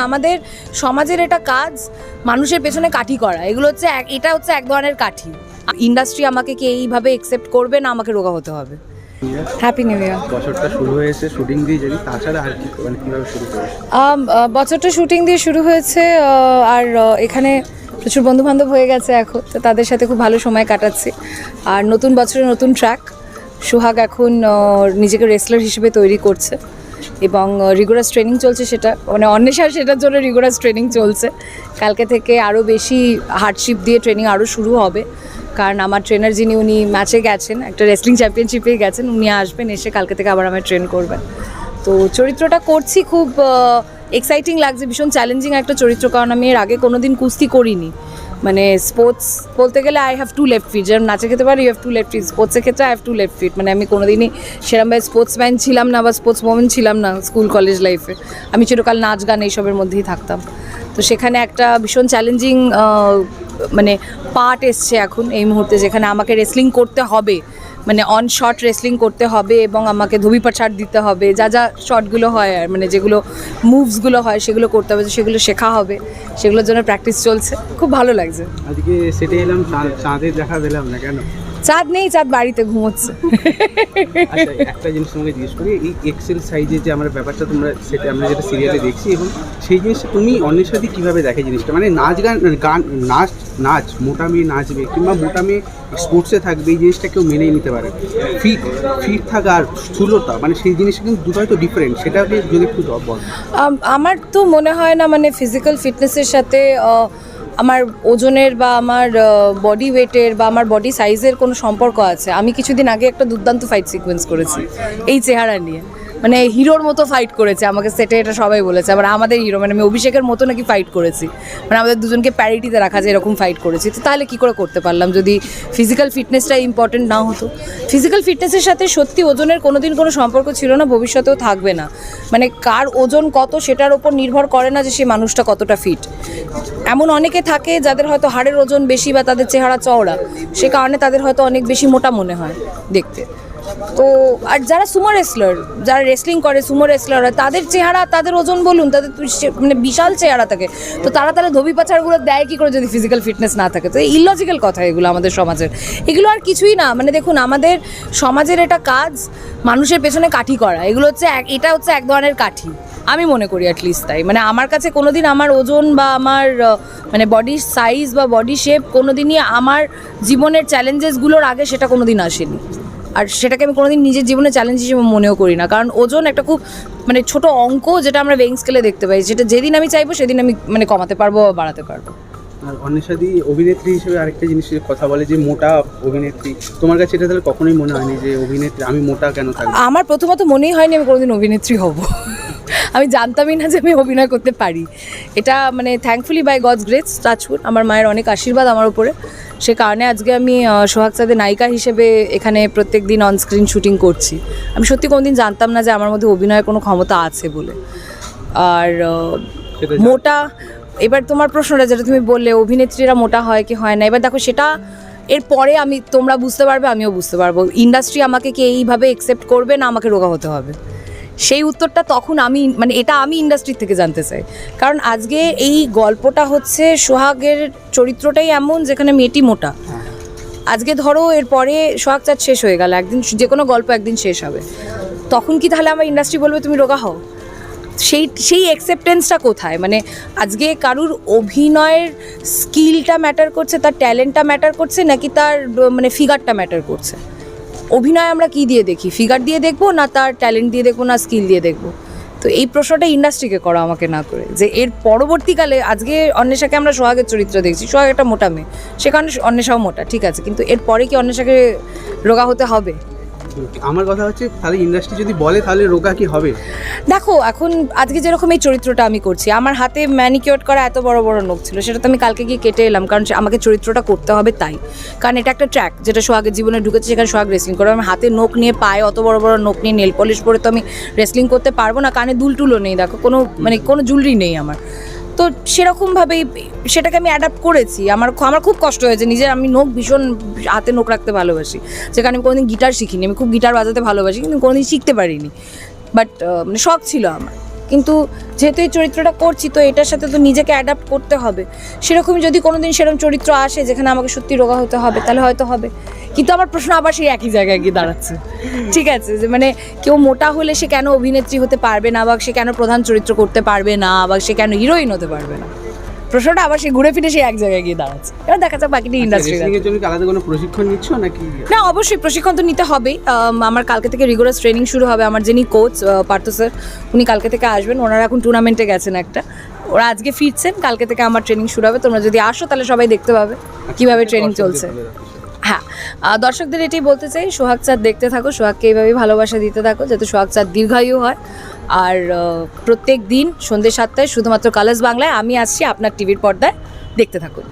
আমাদের সমাজের এটা কাজ মানুষের পেছনে কাঠি করা। এগুলো হচ্ছে এটা হচ্ছে এক ধরনের কাঠি। ইন্ডাস্ট্রি আমাকে কি এইভাবে একসেপ্ট করবে না আমাকে রোগা হতে হবে। হ্যাপি নিউ ইয়ার বছরটা শুরু হয়েছে শুটিং দিয়ে যদি তাছাড়া আর কি মানে কীভাবে শুরু করেছে? বছরটা শুটিং দিয়ে শুরু হয়েছে আর এখানে প্রচুর বন্ধু বান্ধব হয়ে গেছে এখন তো তাদের সাথে খুব ভালো সময় কাটাচ্ছি। আর নতুন বছরে নতুন ট্র্যাক সুহাগ এখন নিজেকে রেসলার হিসেবে তৈরি করছে। এবং রিগোরাস ট্রেনিং চলছে সেটা। মানে অন্বেষার সেটার জন্য রিগোরাস ট্রেনিং চলছে। কালকে থেকে আরও বেশি হার্ডশিপ দিয়ে ট্রেনিং আরও শুরু হবে। কারণ আমার ট্রেনার যিনি, উনি ম্যাচে গেছেন, একটা রেসলিং চ্যাম্পিয়নশিপে গেছেন, উনি আসবেন, এসে কালকে থেকে আবার আমার ট্রেন করবেন। তো চরিত্রটা করছি খুব এক্সাইটিং লাগছে, ভীষণ চ্যালেঞ্জিং একটা চরিত্র। কারণ আমি এর আগে কোনোদিন কুস্তি করিনি। মানে স্পোর্টস বলতে গেলে I have two left feet যেরকম নাচে খেতে পারি you have two left feet স্পোর্টসের ক্ষেত্রে I have two left feet মানে আমি কোনোদিনই সেরকমভাবে স্পোর্টসম্যান ছিলাম না বা স্পোর্টস ওমেন ছিলাম না স্কুল কলেজ লাইফে আমি চিরকাল নাচ, গান এইসবের মধ্যেই থাকতাম। তো সেখানে একটা ভীষণ চ্যালেঞ্জিং মানে পার্ট এসছে এখন এই মুহূর্তে যেখানে আমাকে রেসলিং করতে হবে। মানে অন শট রেসলিং করতে হবে এবং আমাকে ধবিপা ছাড় দিতে হবে। যা যা শটগুলো হয় আর মানে যেগুলো মুভসগুলো হয় সেগুলো করতে হবে, সেগুলো শেখা হবে। সেগুলোর জন্য প্র্যাকটিস চলছে। খুব ভালো লাগছে। আজকে সেটে এলাম চাঁদে দেখা দিলাম না কেন? চাঁদ নেই চাঁদ বাড়িতে ঘুমোচ্ছে। আচ্ছা একটা জিনিস তোমাকে জিজ্ঞেস করি এই এক্সেল সাইজের যে আমরা ব্যাপারটা তোমরা সেটা আমরা যেটা সিরিয়ালে দেখছি এবং সেই জিনিসটা তুমি অন্যের সাথে কীভাবে দেখে জিনিসটা? মানে নাচ গান গান নাচ নাচ মোটা মেয়ে নাচবে কিংবা মোটা মেয়ে স্পোর্টসে থাকবে এই জিনিসটা কেউ মেনেই নিতে পারে। ফিট ফিট থাকা আর স্থূলতা মানে সেই জিনিসটা কিন্তু দুটোই তো ডিফারেন্ট সেটাকে যদি একটু বল। আমার তো মনে হয় না মানে ফিজিক্যাল ফিটনেসের সাথে আমার ওজনের বা আমার বডি ওয়েটের বা আমার বডি সাইজের কোনো সম্পর্ক আছে? আমি কিছুদিন আগে একটা দুর্দান্ত ফাইট সিকোয়েন্স করেছি, এই চেহারা নিয়ে। মানে হিরোর মতো ফাইট করেছে, আমাকে সেটে এটা সবাই বলেছে। আবার আমাদের হিরো মানে আমি অভিষেকের মতো নাকি ফাইট করেছি। মানে আমাদের দুজনকে প্যারিটিতে রাখা যায়, এরকম ফাইট করেছি। তো তাহলে কী করে করতে পারলাম? যদি ফিজিক্যাল ফিটনেসটা ইম্পর্টেন্ট না হতো। ফিজিক্যাল ফিটনেসের সাথে সত্যি ওজনের কোনো দিন কোনো সম্পর্ক ছিল না, ভবিষ্যতেও থাকবে না। মানে কার ওজন কত সেটার ওপর নির্ভর করে না যে সেই মানুষটা কতটা ফিট এমন অনেকে থাকে যাদের হয়তো হাড়ের ওজন বেশি বা তাদের চেহারা চওড়া, সে কারণে তাদের হয়তো অনেক বেশি মোটা মনে হয় দেখতে। তো, আর যারা সুমো রেসলার যারা রেসলিং করে সুমো রেসলার তাদের চেহারা, তাদের ওজন বলুন, তাদের মানে বিশাল চেহারা থাকে। তো তারা তারা ধবি পাচারগুলো দেয় কি করে যদি ফিজিক্যাল ফিটনেস না থাকে? তো ইলজিক্যাল কথা এগুলো আমাদের সমাজের। এগুলো আর কিছুই না। মানে দেখুন, আমাদের সমাজের এটা কাজ মানুষের পেছনে কাঠি করা। এগুলো হচ্ছে এটা হচ্ছে এক ধরনের কাঠি। আমি মনে করি অ্যাটলিস্ট তাই। মানে আমার কাছে কোনোদিন আমার ওজন বা আমার মানে বডির সাইজ বা বডি শেপ কোনোদিনই আমার জীবনের চ্যালেঞ্জেসগুলোর আগে সেটা কোনোদিন আসেনি। আর সেটাকে আমি কোনোদিন নিজের জীবনে চ্যালেঞ্জ হিসেবে মনেও করি না। কারণ ওজন একটা খুব মানে ছোট অঙ্ক যেটা আমরা ওয়েং স্কেলে দেখতে পাই। যেটা যেদিন আমি চাইব সেদিন আমি মানে কমাতে পারব বা বাড়াতে পারব। আর অন্বেষাদি অভিনেত্রী হিসেবে আরেকটা জিনিস কথা বলে যে মোটা অভিনেত্রী। তোমার কাছে এটা তাহলে কখনোই মনে হয়নি যে অভিনেত্রী আমি মোটা কেন থাকব? আমার প্রথমত মনেই হয়নি আমি কোনোদিন অভিনেত্রী হব। আমি জানতামই না যে আমি অভিনয় করতে পারি। এটা মানে thankfully by God's grace touch wood আমার মায়ের অনেক আশীর্বাদ আমার উপরে। সে কারণে আজকে আমি সোহাগ চাঁদের নায়িকা হিসেবে এখানে প্রত্যেক দিন অনস্ক্রিন শুটিং করছি। আমি সত্যি কোনোদিন জানতাম না যে আমার মধ্যে অভিনয়ের কোনো ক্ষমতা আছে বলে। আর মোটা এবার তোমার প্রশ্নটা যেটা তুমি বললে অভিনেত্রীরা মোটা হয় কি হয় না এবার দেখো সেটা এরপরে আমি তোমরা বুঝতে পারবে আমিও বুঝতে পারব। ইন্ডাস্ট্রি আমাকে কি এইভাবে একসেপ্ট করবে না আমাকে রোগা হতে হবে? সেই উত্তরটা তখন আমি মানে এটা আমি ইন্ডাস্ট্রি থেকে জানতে চাই। কারণ আজকে এই গল্পটা হচ্ছে সোহাগের চরিত্রটাই এমন যেখানে মেয়েটি মোটা। আজকে ধরো এরপরে সোহাগ চাঁদ শেষ হয়ে গেল, একদিন যে কোনো গল্প একদিন শেষ হবে। তখন কি তাহলে আমার ইন্ডাস্ট্রি বলবে তুমি রোগা হও? সেই সেই অ্যাকসেপ্টেন্সটা কোথায়? মানে আজকে কারুর অভিনয়ের স্কিলটা ম্যাটার করছে, তার ট্যালেন্টটা ম্যাটার করছে, নাকি তার মানে ফিগারটা ম্যাটার করছে? অভিনয় আমরা কি দিয়ে দেখি? ফিগার দিয়ে দেখব না তার ট্যালেন্ট দিয়ে দেখব না স্কিল দিয়ে দেখব? তো এই প্রশ্নটা ইন্ডাস্ট্রিকে করো আমাকে না করে। যে এর পরবর্তীকালে আজকে অন্বেষাকে আমরা সোহাগের চরিত্র দেখছি। সোহাগ একটা মোটা মেয়ে। সেখানে অন্বেষাও মোটা, ঠিক আছে। কিন্তু এর পরে কি অন্বেষাকে রোগা হতে হবে? আমার কথা হচ্ছে, তাহলে ইন্ডাস্ট্রি যদি বলে, তাহলে রোগা কি হবে? দেখো, এখন আজকে যেরকম এই চরিত্রটা আমি করছি, আমার হাতে ম্যানিকিওর করা এত বড় বড় নখ ছিল, সেটা তো আমি কালকে গিয়ে কেটে এলাম, কারণ আমাকে চরিত্রটা করতে হবে তাই। কারণ এটা একটা ট্র্যাক যেটা সোহাগের জীবনে ঢুকেছে, সেখানে সোহাগ রেসলিং করে, আমার হাতে নখ নিয়ে পায়ে অত বড় বড় নখ নিয়ে নেল পলিশ পরে তো আমি রেসলিং করতে পারব না, কানে দুল টুলও নেই, দেখো, কোনো মানে কোনো জুলরি নেই আমার। তো সেরকমভাবেই সেটাকে আমি অ্যাডাপ্ট করেছি। আমার আমার খুব কষ্ট হয়েছে। নিজের আমি নখ ভীষণ হাতে নখ রাখতে ভালোবাসি। যেখানে আমি কোনোদিন গিটার শিখিনি। আমি খুব গিটার বাজাতে ভালোবাসি, কিন্তু কোনোদিন শিখতে পারিনি। বাট মানে শখ ছিল আমার। কিন্তু যেহেতু এই চরিত্রটা করছি, তো এটার সাথে তো নিজেকে অ্যাডাপ্ট করতে হবে। সেরকমই যদি কোনোদিন সেরকম চরিত্র আসে, যেখানে আমাকে সত্যি রোগা হতে হবে, তাহলে হয়তো হবে। কিন্তু আমার প্রশ্ন আবার সেই একই জায়গায় গিয়ে দাঁড়াচ্ছে। ঠিক আছে যে মানে কেউ মোটা হলে সে কেন অভিনেত্রী হতে পারবে না বা সে কেন প্রধান চরিত্র করতে পারবে না বা সে কেন হিরোইন হতে পারবে না? প্রশ্নটা আবার সে ঘুরে ফিরে সেই এক জায়গায় গিয়ে দাঁড়াচ্ছে। এবার দেখা যাক বাকিটা ইন্ডাস্ট্রি কি আলাদা কোনো প্রশিক্ষণ নিচ্ছ নাকি? না অবশ্যই প্রশিক্ষণ তো নিতে হবেই। আমার কালকে থেকে রিগুলার ট্রেনিং শুরু হবে। আমার যিনি কোচ পার্থ স্যার উনি কালকে থেকে আসবেন। ওনারা এখন টুর্নামেন্টে গেছেন একটা। ওরা আজকে ফিরছেন কালকে থেকে আমার ট্রেনিং শুরু হবে। তোমরা যদি আসো তাহলে সবাই দেখতে পাবে কীভাবে ট্রেনিং চলছে। হ্যাঁ দর্শকদের এটি বলতে চাই, সোহাগ চাঁদ দেখতে থাকো, সোহাগকে এইভাবেই ভালোবাসা দিতে থাকো যাতে সোহাগ চাঁদ দীর্ঘায়ু হয়। আর প্রত্যেক দিন সন্ধ্যে সাতটায় শুধুমাত্র কালার্স বাংলায় আমি আসছি আপনার টিভির পর্দায় দেখতে থাকুন।